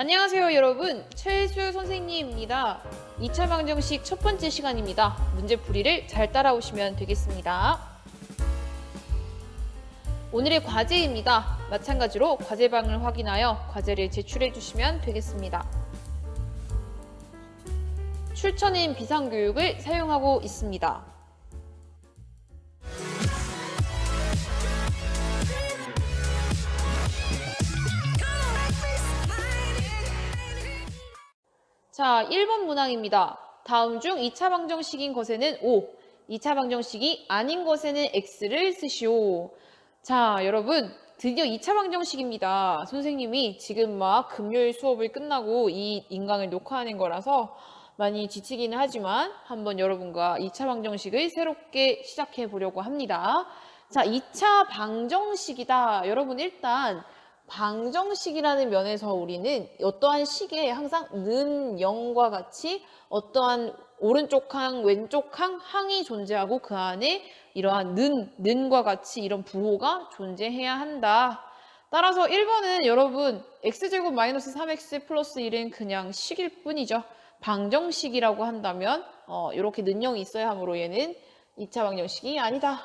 안녕하세요 여러분. 최수 선생님입니다. 2차 방정식 첫 번째 시간입니다. 문제풀이를 잘 따라오시면 되겠습니다. 오늘의 과제입니다. 마찬가지로 과제방을 확인하여 과제를 제출해 주시면 되겠습니다. 출처는 비상교육을 사용하고 있습니다 자, 1번 문항입니다. 다음 중 2차 방정식인 것에는 O, 2차 방정식이 아닌 것에는 X를 쓰시오. 자, 여러분, 드디어 2차 방정식입니다. 선생님이 지금 막 금요일 수업을 끝나고 이 인강을 녹화하는 거라서 많이 지치기는 하지만 한번 여러분과 2차 방정식을 새롭게 시작해 보려고 합니다. 자, 2차 방정식이다. 여러분 일단 방정식이라는 면에서 우리는 어떠한 식에 항상 는 0과 같이 어떠한 오른쪽 항, 왼쪽 항, 항이 존재하고 그 안에 이러한 는, 는과 같이 이런 부호가 존재해야 한다. 따라서 1번은 여러분 x제곱 마이너스 3x 플러스 1은 그냥 식일 뿐이죠. 방정식이라고 한다면 어, 이렇게 는형이 있어야 하므로 얘는 2차 방정식이 아니다.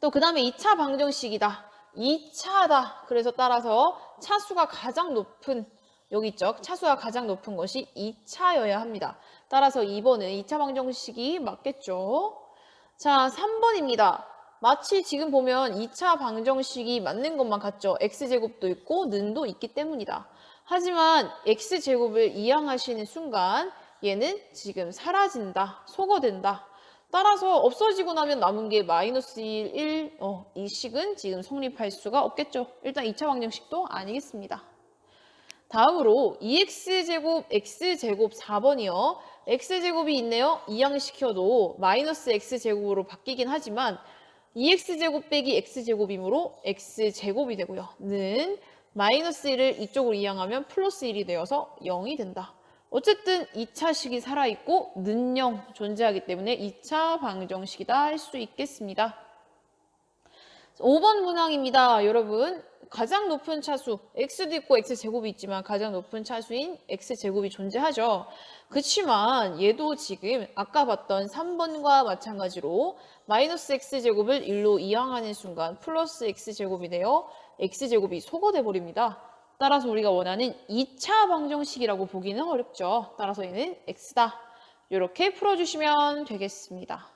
또 그 다음에 2차 방정식이다. 2차다. 그래서 따라서 차수가 가장 높은 여기 있죠. 차수가 가장 높은 것이 2차여야 합니다. 따라서 2번은 2차 방정식이 맞겠죠. 자, 3번입니다. 마치 지금 보면 2차 방정식이 맞는 것만 같죠. x제곱도 있고 는도 있기 때문이다. 하지만 x제곱을 이항하시는 순간 얘는 지금 사라진다, 소거된다. 따라서 없어지고 나면 남은 게 마이너스 1, 1, 어, 이 식은 지금 성립할 수가 없겠죠. 일단 2차 방정식도 아니겠습니다. 다음으로 2x제곱, x제곱 4번이요. x제곱이 있네요. 이항시켜도 마이너스 x제곱으로 바뀌긴 하지만 2x제곱 빼기 x제곱이므로 x제곱이 되고요. 는 마이너스 1을 이쪽으로 이항하면 플러스 1이 되어서 0이 된다. 어쨌든 2차 식이 살아있고 는영 존재하기 때문에 2차 방정식이다 할 수 있겠습니다. 5번 문항입니다. 여러분 가장 높은 차수 x도 있고 x제곱이 있지만 가장 높은 차수인 x제곱이 존재하죠. 그렇지만 얘도 지금 아까 봤던 3번과 마찬가지로 마이너스 x제곱을 1로 이항하는 순간 플러스 x제곱이 되어 x제곱이 소거돼 버립니다. 따라서 우리가 원하는 2차 방정식이라고 보기는 어렵죠. 따라서 얘는 x다. 이렇게 풀어주시면 되겠습니다.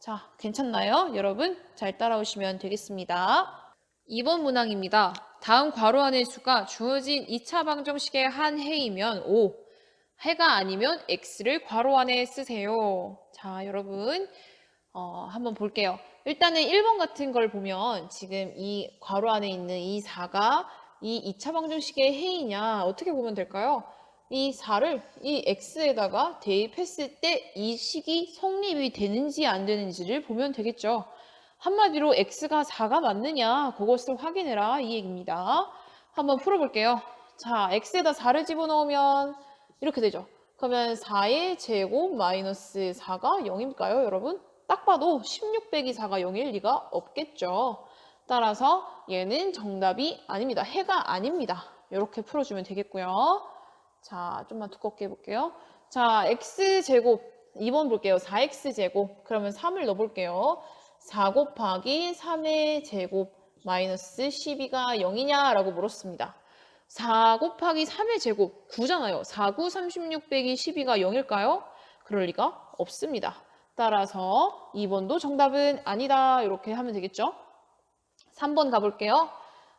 자, 괜찮나요? 여러분 잘 따라오시면 되겠습니다. 2번 문항입니다. 다음 괄호 안의 수가 주어진 2차 방정식의 한 해이면 O, 해가 아니면 X를 괄호 안에 쓰세요. 자, 여러분 어, 한번 볼게요. 일단은 1번 같은 걸 보면 지금 이 괄호 안에 있는 이 4가 이 2차 방정식의 해이냐 어떻게 보면 될까요? 이 4를 이 x에다가 대입했을 때 이 식이 성립이 되는지 안 되는지를 보면 되겠죠. 한마디로 x가 4가 맞느냐 그것을 확인해라 이 얘기입니다. 한번 풀어볼게요. 자, x에다 4를 집어넣으면 이렇게 되죠. 그러면 4의 제곱 마이너스 4가 0일까요, 여러분? 딱 봐도 16 빼기 4가 0일 리가 없겠죠. 따라서 얘는 정답이 아닙니다. 해가 아닙니다. 이렇게 풀어주면 되겠고요. 자, 좀만 두껍게 해볼게요. 자, x제곱 2번 볼게요. 4x제곱 그러면 3을 넣어볼게요. 4 곱하기 3의 제곱 마이너스 12가 0이냐 라고 물었습니다. 4 곱하기 3의 제곱 9잖아요. 4, 9, 36 빼기 12가 0일까요? 그럴 리가 없습니다. 따라서 2번도 정답은 아니다 이렇게 하면 되겠죠? 3번 가볼게요.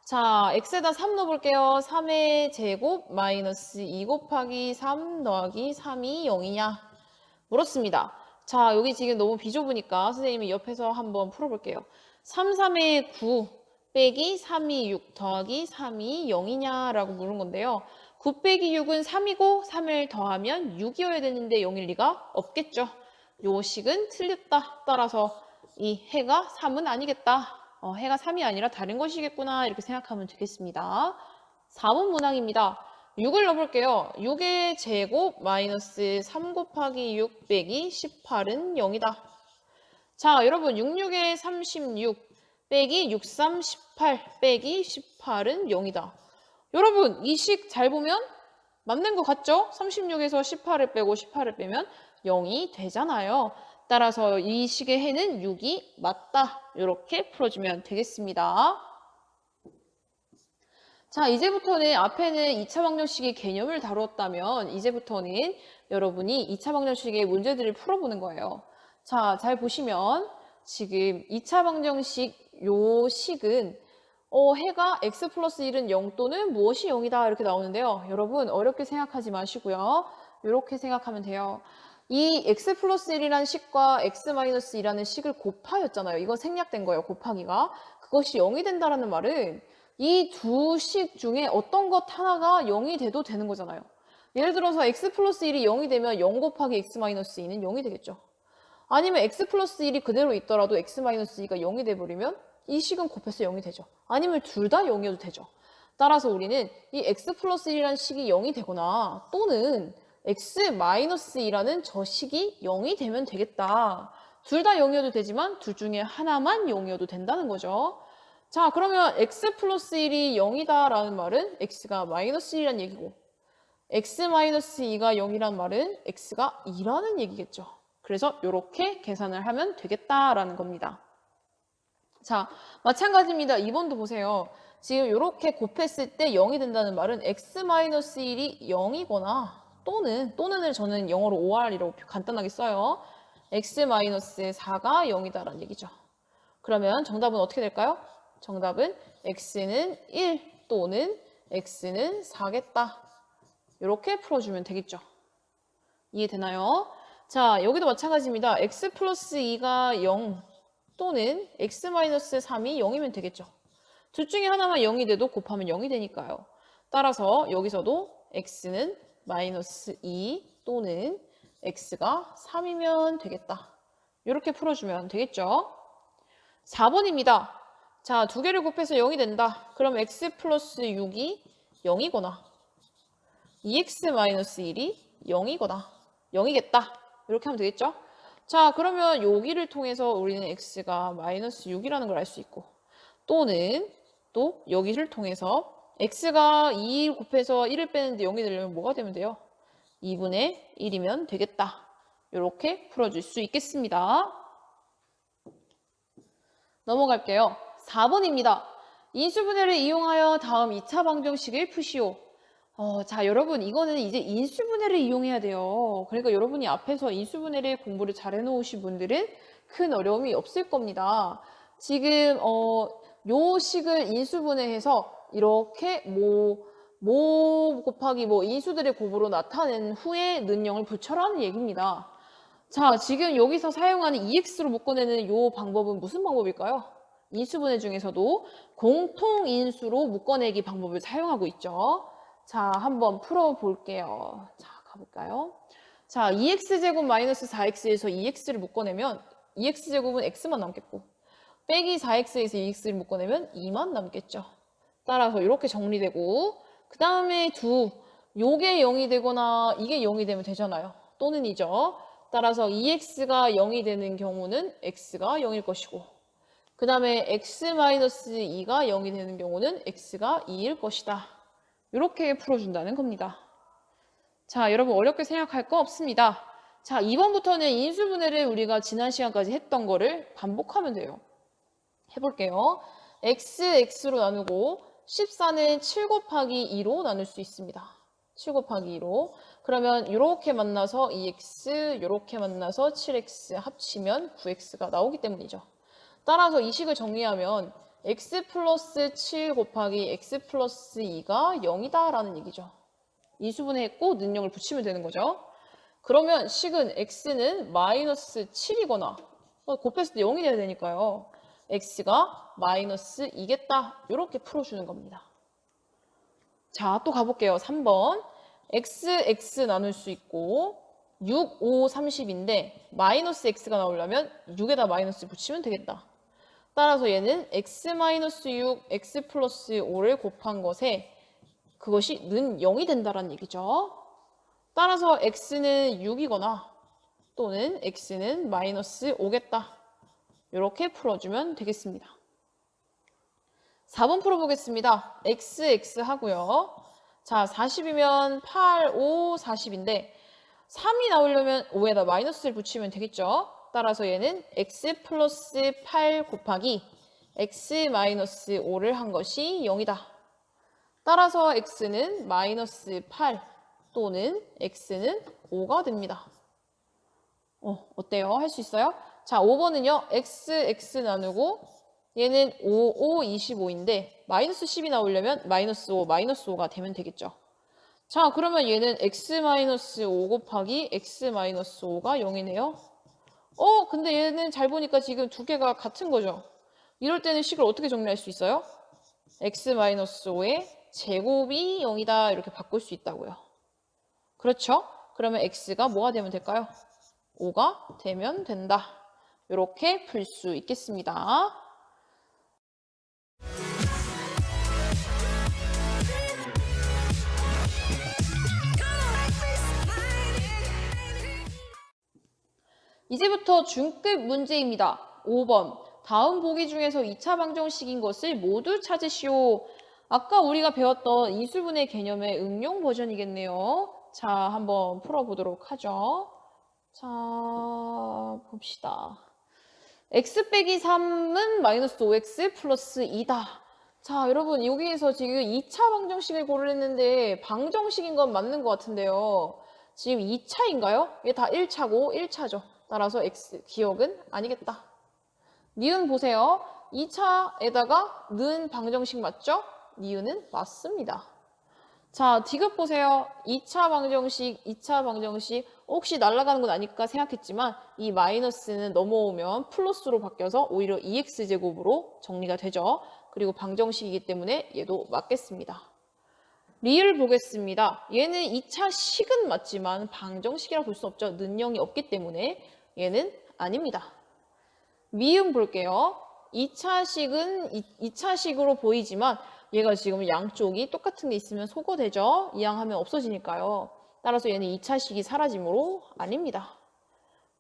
자, x에다 3 넣어볼게요. 3의 제곱 마이너스 2 곱하기 3 더하기 3이 0이냐? 물었습니다. 자, 여기 지금 너무 비좁으니까 선생님이 옆에서 한번 풀어볼게요. 3, 3의 9 빼기 3이 6 더하기 3이 0이냐? 라고 물은 건데요. 9 빼기 6은 3이고 3을 더하면 6이어야 되는데 0일 리가 없겠죠. 요 식은 틀렸다. 따라서 이 해가 3은 아니겠다. 어, 해가 3이 아니라 다른 것이겠구나 이렇게 생각하면 되겠습니다. 4번 문항입니다. 6을 넣어볼게요. 6의 제곱 마이너스 3 곱하기 6 빼기 18은 0이다. 자 여러분 66의 36 빼기 63 18 빼기 18은 0이다. 여러분 이 식 잘 보면 맞는 것 같죠? 36에서 18을 빼고 18을 빼면 0이 되잖아요. 따라서 이 식의 해는 6이 맞다. 이렇게 풀어주면 되겠습니다. 자, 이제부터는 앞에는 2차 방정식의 개념을 다루었다면 이제부터는 여러분이 2차 방정식의 문제들을 풀어보는 거예요. 자, 잘 보시면 지금 2차 방정식 요 식은 어, 해가 x 플러스 1은 0 또는 무엇이 0이다 이렇게 나오는데요. 여러분 어렵게 생각하지 마시고요. 이렇게 생각하면 돼요. 이 x 플러스 1이라는 식과 x 마이너스 2라는 식을 곱하였잖아요. 이건 생략된 거예요. 곱하기가. 그것이 0이 된다라는 말은 이 두 식 중에 어떤 것 하나가 0이 돼도 되는 거잖아요. 예를 들어서 x 플러스 1이 0이 되면 0 곱하기 x 마이너스 2는 0이 되겠죠. 아니면 x 플러스 1이 그대로 있더라도 x 마이너스 2가 0이 돼버리면 이 식은 곱해서 0이 되죠. 아니면 둘 다 0이어도 되죠. 따라서 우리는 이 x 플러스 1이라는 식이 0이 되거나 또는 x 마이너스 2라는 저 식이 0이 되면 되겠다. 둘 다 0이어도 되지만 둘 중에 하나만 0이어도 된다는 거죠. 자 그러면 x 플러스 1이 0이다 라는 말은 x가 마이너스 1이라는 얘기고 x 마이너스 2가 0이란 말은 x가 2라는 얘기겠죠. 그래서 이렇게 계산을 하면 되겠다라는 겁니다. 자, 마찬가지입니다. 2번도 보세요. 지금 이렇게 곱했을 때 0이 된다는 말은 x-1이 0이거나 또는 또는을 저는 영어로 OR이라고 간단하게 써요. x-4가 0이다라는 얘기죠. 그러면 정답은 어떻게 될까요? 정답은 x는 1 또는 x는 4겠다. 이렇게 풀어주면 되겠죠. 이해되나요? 자, 여기도 마찬가지입니다. x 플러스 2가 0 또는 x-3이 0이면 되겠죠. 둘 중에 하나만 0이 돼도 곱하면 0이 되니까요. 따라서 여기서도 x는 마이너스 2 또는 x가 3이면 되겠다. 이렇게 풀어주면 되겠죠. 4번입니다. 자, 두 개를 곱해서 0이 된다. 그럼 x 플러스 6이 0이거나 2x 마이너스 1이 0이거나 0이겠다. 이렇게 하면 되겠죠. 자, 그러면 여기를 통해서 우리는 x가 마이너스 6이라는 걸 알 수 있고 또는 또 여기를 통해서 x가 2 곱해서 1을 빼는데 0이 되려면 뭐가 되면 돼요? 2분의 1이면 되겠다. 이렇게 풀어줄 수 있겠습니다. 넘어갈게요. 4번입니다. 인수분해를 이용하여 다음 2차 방정식을 푸시오. 어, 자, 여러분, 이거는 이제 인수분해를 이용해야 돼요. 그러니까 여러분이 앞에서 인수분해를 공부를 잘 해놓으신 분들은 큰 어려움이 없을 겁니다. 지금, 어, 요 식을 인수분해해서 이렇게 뭐, 모 곱하기 뭐 인수들의 곱으로 나타낸 후에 는 0을 붙여라는 얘기입니다. 자, 지금 여기서 사용하는 EX로 묶어내는 요 방법은 무슨 방법일까요? 인수분해 중에서도 공통인수로 묶어내기 방법을 사용하고 있죠. 자, 한번 풀어볼게요. 자, 가볼까요? 자, 2x제곱 마이너스 4x에서 2x를 묶어내면 2x제곱은 x만 남겠고 빼기 4x에서 2x를 묶어내면 2만 남겠죠. 따라서 이렇게 정리되고 그 다음에 두 요게 0이 되거나 이게 0이 되면 되잖아요. 또는 이죠. 따라서 2x가 0이 되는 경우는 x가 0일 것이고 그 다음에 x-2가 0이 되는 경우는 x가 2일 것이다. 이렇게 풀어준다는 겁니다. 자, 여러분 어렵게 생각할 거 없습니다. 자, 2번부터는 인수분해를 우리가 지난 시간까지 했던 거를 반복하면 돼요. 해볼게요. x, x로 나누고 14는 7 곱하기 2로 나눌 수 있습니다. 7 곱하기 2로. 그러면 이렇게 만나서 2x, 이렇게 만나서 7x 합치면 9x가 나오기 때문이죠. 따라서 이 식을 정리하면 x 플러스 7 곱하기 x 플러스 2가 0이다 라는 얘기죠. 이수분해했고 능력을 붙이면 되는 거죠. 그러면 식은 x는 마이너스 7이거나 어, 곱했을 때 0이 돼야 되니까요. x가 마이너스 2겠다. 이렇게 풀어주는 겁니다. 자, 또 가볼게요. 3번. x, x 나눌 수 있고 6, 5, 30인데 마이너스 x가 나오려면 6에다 마이너스 붙이면 되겠다. 따라서 얘는 x-6, x 플러스 5를 곱한 것에 그것이 는 0이 된다는 얘기죠. 따라서 x는 6이거나 또는 x는 마이너스 5겠다. 이렇게 풀어주면 되겠습니다. 4번 풀어보겠습니다. x, x 하고요. 자, 40이면 8, 5, 40인데 3이 나오려면 5에다 마이너스를 붙이면 되겠죠. 따라서 얘는 x 플러스 8 곱하기 x 마이너스 5를 한 것이 0이다. 따라서 x는 마이너스 8 또는 x는 5가 됩니다. 어, 어때요? 할 수 있어요? 자, 5번은요. x, x 나누고 얘는 5, 5, 25인데 마이너스 10이 나오려면 마이너스 5, 마이너스 5가 되면 되겠죠. 자, 그러면 얘는 x 마이너스 5 곱하기 x 마이너스 5가 0이네요. 어, 근데 얘는 잘 보니까 지금 두 개가 같은 거죠. 이럴 때는 식을 어떻게 정리할 수 있어요? x 마이너스 5의 제곱이 0이다 이렇게 바꿀 수 있다고요. 그렇죠? 그러면 x가 뭐가 되면 될까요? 5가 되면 된다. 이렇게 풀 수 있겠습니다. 이제부터 중급 문제입니다. 5번. 다음 보기 중에서 2차 방정식인 것을 모두 찾으시오. 아까 우리가 배웠던 인수분해 개념의 응용 버전이겠네요. 자, 한번 풀어보도록 하죠. 자, 봅시다. x 빼기 3은 마이너스 5x 플러스 2다. 자, 여러분, 여기에서 지금 2차 방정식을 고르랬는데 방정식인 건 맞는 것 같은데요. 지금 2차인가요? 이게 다 1차고 1차죠. 따라서 x 기억은 아니겠다. 니은 보세요. 2차에다가 는 방정식 맞죠? 니은은 맞습니다. 자, 디귿 보세요. 2차 방정식, 2차 방정식 혹시 날아가는 건 아닐까 생각했지만 이 마이너스는 넘어오면 플러스로 바뀌어서 오히려 2x제곱으로 정리가 되죠. 그리고 방정식이기 때문에 얘도 맞겠습니다. 리을 보겠습니다. 얘는 2차 식은 맞지만 방정식이라 볼 수 없죠. 는영이 없기 때문에 얘는 아닙니다. 미음 볼게요. 2차식은 2차식으로 보이지만 얘가 지금 양쪽이 똑같은 게 있으면 소거되죠. 이항하면 없어지니까요. 따라서 얘는 2차식이 사라짐으로 아닙니다.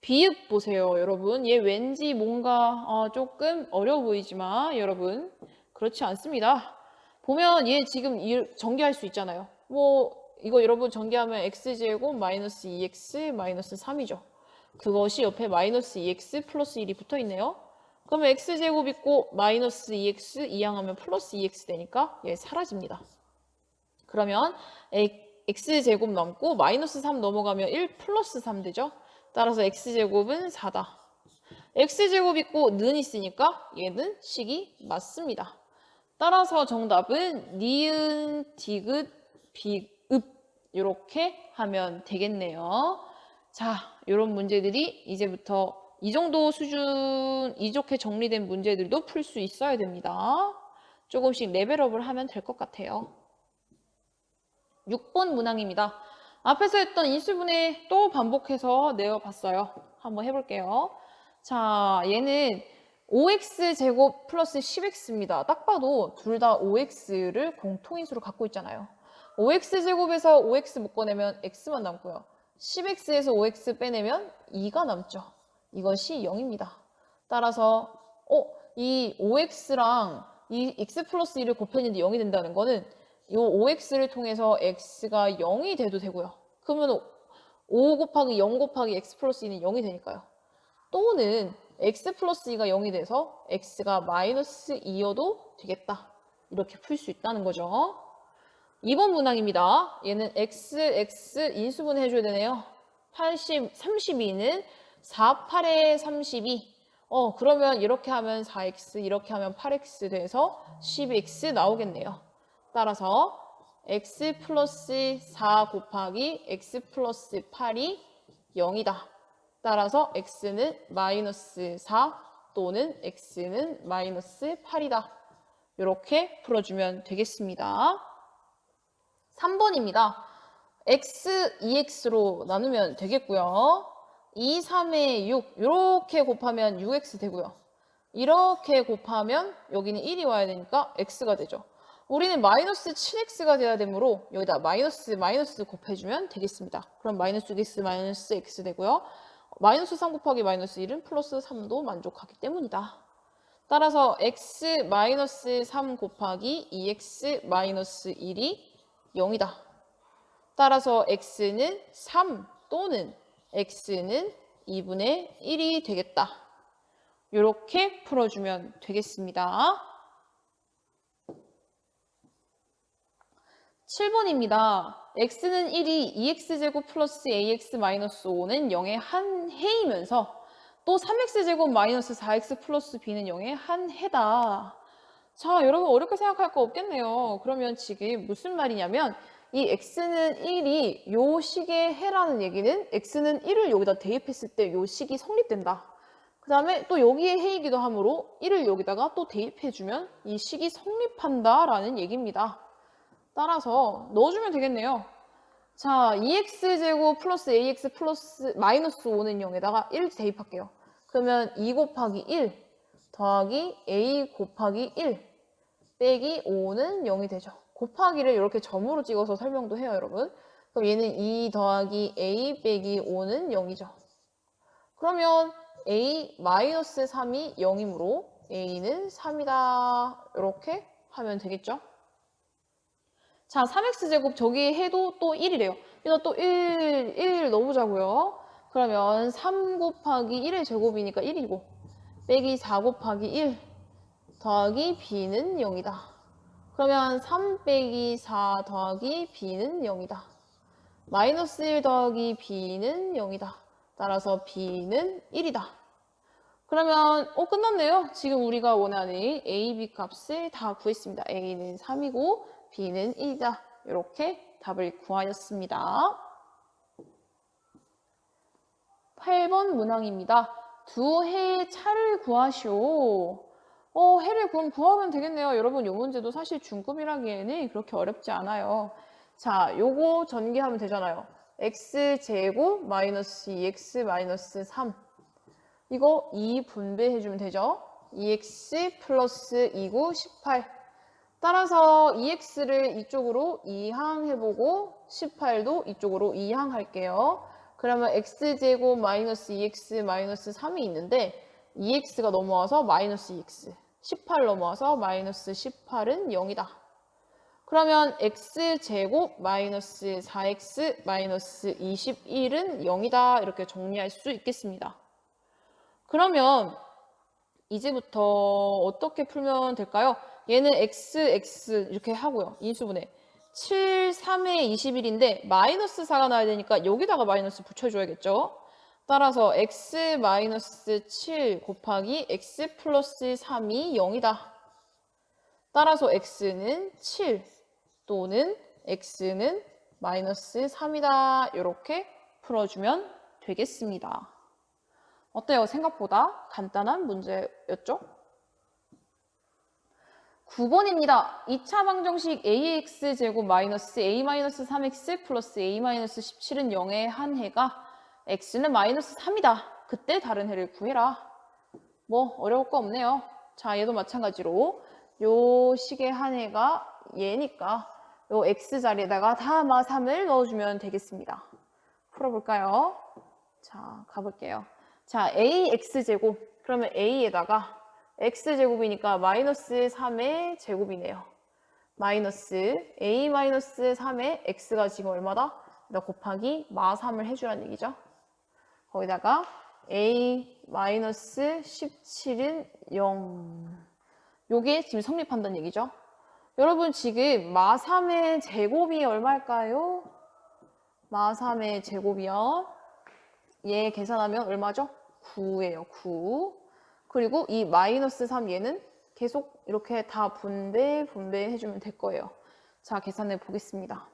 비읍 보세요, 여러분. 얘 왠지 뭔가 어, 조금 어려워 보이지만 여러분 그렇지 않습니다. 보면 얘 지금 전개할 수 있잖아요. 뭐 이거 여러분 전개하면 x제곱 마이너스 2x 마이너스 3이죠. 그것이 옆에 마이너스 2x 플러스 1이 붙어 있네요. 그러면 x제곱 있고 마이너스 2x 이항하면 플러스 2x 되니까 얘 사라집니다. 그러면 x제곱 넘고 마이너스 3 넘어가면 1 플러스 3 되죠. 따라서 x제곱은 4다. x제곱 있고 는 있으니까 얘는 식이 맞습니다. 따라서 정답은 니은, 디귿, 비읍 이렇게 하면 되겠네요. 자, 이런 문제들이 이제부터 이 정도 수준 이렇게 정리된 문제들도 풀 수 있어야 됩니다. 조금씩 레벨업을 하면 될 것 같아요. 6번 문항입니다. 앞에서 했던 인수분해 또 반복해서 내어봤어요. 한번 해볼게요. 자, 얘는 5x 제곱 플러스 10x입니다. 딱 봐도 둘 다 5x를 공통인수로 갖고 있잖아요. 5x 제곱에서 5x 못 꺼내면 x만 남고요. 10x에서 5x 빼내면 2가 남죠. 이것이 0입니다. 따라서 어, 이 5x랑 이 x 플러스 1을 곱했는데 0이 된다는 거는 이 5x를 통해서 x가 0이 돼도 되고요. 그러면 5 곱하기 0 곱하기 x 플러스 2는 0이 되니까요. 또는 x 플러스 2가 0이 돼서 x가 마이너스 2여도 되겠다. 이렇게 풀 수 있다는 거죠. 2번 문항입니다. 얘는 x, x 인수분해 해줘야 되네요. 80, 32는 4, 8에 32. 어, 그러면 이렇게 하면 4x, 이렇게 하면 8x 돼서 12x 나오겠네요. 따라서 x 플러스 4 곱하기 x 플러스 8이 0이다. 따라서 x는 마이너스 4 또는 x는 마이너스 8이다. 이렇게 풀어주면 되겠습니다. 3번입니다. x, 2x로 나누면 되겠고요. 2, 3에 6 이렇게 곱하면 6x 되고요. 이렇게 곱하면 여기는 1이 와야 되니까 x가 되죠. 우리는 마이너스 7x가 돼야 되므로 여기다 마이너스 마이너스 곱해주면 되겠습니다. 그럼 마이너스 x 마이너스 x 되고요. 마이너스 3 곱하기 마이너스 1은 플러스 3도 만족하기 때문이다. 따라서 x-3 곱하기 2x-1이 0이다. 따라서 x는 3 또는 x는 2분의 1이 되겠다. 이렇게 풀어주면 되겠습니다. 7번입니다. x는 1이 2x제곱 플러스 ax 마이너스 5는 0의 한 해이면서 또 3x제곱 마이너스 4x 플러스 b는 0의 한 해다. 자, 여러분 어렵게 생각할 거 없겠네요. 그러면 지금 무슨 말이냐면 이 x는 1이 요 식의 해라는 얘기는 x는 1을 여기다 대입했을 때 요 식이 성립된다. 그 다음에 또 여기에 해이기도 하므로 1을 여기다가 또 대입해주면 이 식이 성립한다라는 얘기입니다. 따라서 넣어주면 되겠네요. 자, 2x제곱 플러스 ax 플러스 마이너스 5는 0에다가 1 대입할게요. 그러면 2 곱하기 1 더하기 a 곱하기 1 빼기 5는 0이 되죠. 곱하기를 이렇게 점으로 찍어서 설명도 해요, 여러분. 그럼 얘는 2 더하기 a 빼기 5는 0이죠. 그러면 a 마이너스 3이 0이므로 a는 3이다. 이렇게 하면 되겠죠. 자, 3x제곱 저기 해도 또 1이래요. 그래서 또 1, 1 넣어보자고요. 그러면 3 곱하기 1의 제곱이니까 1이고 빼기 4 곱하기 1 더하기 b는 0이다. 그러면 3 빼기 4 더하기 b는 0이다. 마이너스 1 더하기 b는 0이다. 따라서 b는 1이다. 그러면 어 끝났네요. 지금 우리가 원하는 a, b 값을 다 구했습니다. a는 3이고 b는 1이다. 이렇게 답을 구하였습니다. 8번 문항입니다. 두 해의 차를 구하시오. 어, 해를 그럼 구하면 되겠네요. 여러분, 이 문제도 사실 중급이라기에는 그렇게 어렵지 않아요. 자, 요거 전개하면 되잖아요. x제곱 마이너스 2x 마이너스 3. 이거 2 분배해주면 되죠. 2x 플러스 2구 18. 따라서 2x를 이쪽으로 이항해보고 18도 이쪽으로 이항할게요. 그러면 x제곱 마이너스 2x 마이너스 3이 있는데 2x가 넘어와서 마이너스 2x 18 넘어와서 마이너스 18은 0이다. 그러면 x제곱 마이너스 4x 마이너스 21은 0이다. 이렇게 정리할 수 있겠습니다. 그러면 이제부터 어떻게 풀면 될까요? 얘는 x, x 이렇게 하고요. 인수분해. 7, 3에 21인데 마이너스 4가 나야 되니까 여기다가 마이너스 붙여줘야겠죠. 따라서 x 마이너스 7 곱하기 x 플러스 3이 0이다. 따라서 x는 7 또는 x는 마이너스 3이다. 이렇게 풀어주면 되겠습니다. 어때요? 생각보다 간단한 문제였죠? 9번입니다. 2차 방정식 ax 제곱 마이너스 a 마이너스 3x 플러스 a 마이너스 17은 0의 한 해가 x는 마이너스 3이다. 그때 다른 해를 구해라. 뭐 어려울 거 없네요. 자 얘도 마찬가지로 요 식의 한 해가 얘니까 요 x 자리에다가 다마 3을 넣어주면 되겠습니다. 풀어볼까요? 자 가볼게요. 자 ax 제곱 그러면 a에다가 x제곱이니까 마이너스 3의 제곱이네요. 마이너스 a 마이너스 3의 x가 지금 얼마다? 나 곱하기 마 3을 해주라는 얘기죠. 거기다가 a 마이너스 17은 0. 요게 지금 성립한다는 얘기죠. 여러분 지금 마 3의 제곱이 얼마일까요? 마 3의 제곱이요. 얘 계산하면 얼마죠? 9예요. 9. 그리고 이 마이너스 3 얘는 계속 이렇게 다 분배, 분배해주면 될 거예요. 자, 계산해 보겠습니다.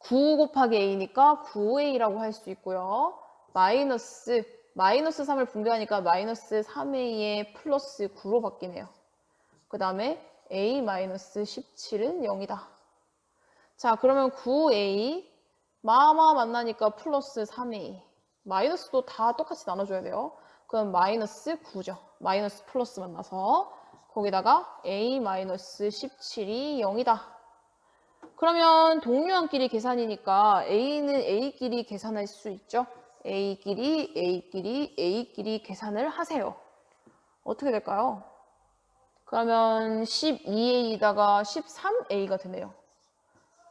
9 곱하기 a니까 9a라고 할 수 있고요. 마이너스, 마이너스 3을 분배하니까 마이너스 3a에 플러스 9로 바뀌네요. 그 다음에 a 마이너스 17은 0이다. 자, 그러면 9a, 마마 만나니까 플러스 3a. 마이너스도 다 똑같이 나눠줘야 돼요. 그럼 마이너스 9죠. 마이너스 플러스 만나서 거기다가 a 마이너스 17이 0이다. 그러면 동류항끼리 계산이니까 a는 a끼리 계산할 수 있죠. a끼리 a끼리 a끼리 계산을 하세요. 어떻게 될까요? 그러면 12a에다가 13a가 되네요.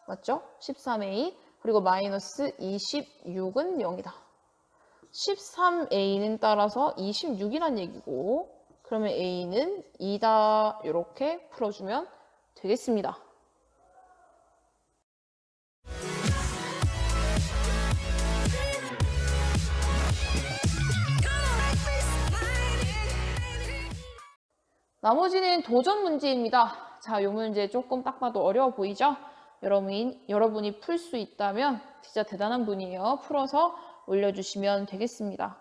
맞죠? 13a 그리고 마이너스 26은 0이다. 13a는 따라서 26이란 얘기고 그러면 a는 2다 이렇게 풀어주면 되겠습니다. 나머지는 도전 문제입니다. 자, 이 문제 조금 딱 봐도 어려워 보이죠? 여러분이, 여러분이 풀 수 있다면 진짜 대단한 분이에요. 풀어서 올려주시면 되겠습니다.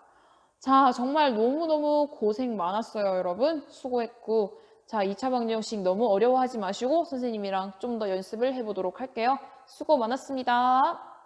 자, 정말 너무너무 고생 많았어요, 여러분. 수고했고. 자, 2차 방정식 너무 어려워하지 마시고 선생님이랑 좀 더 연습을 해보도록 할게요. 수고 많았습니다.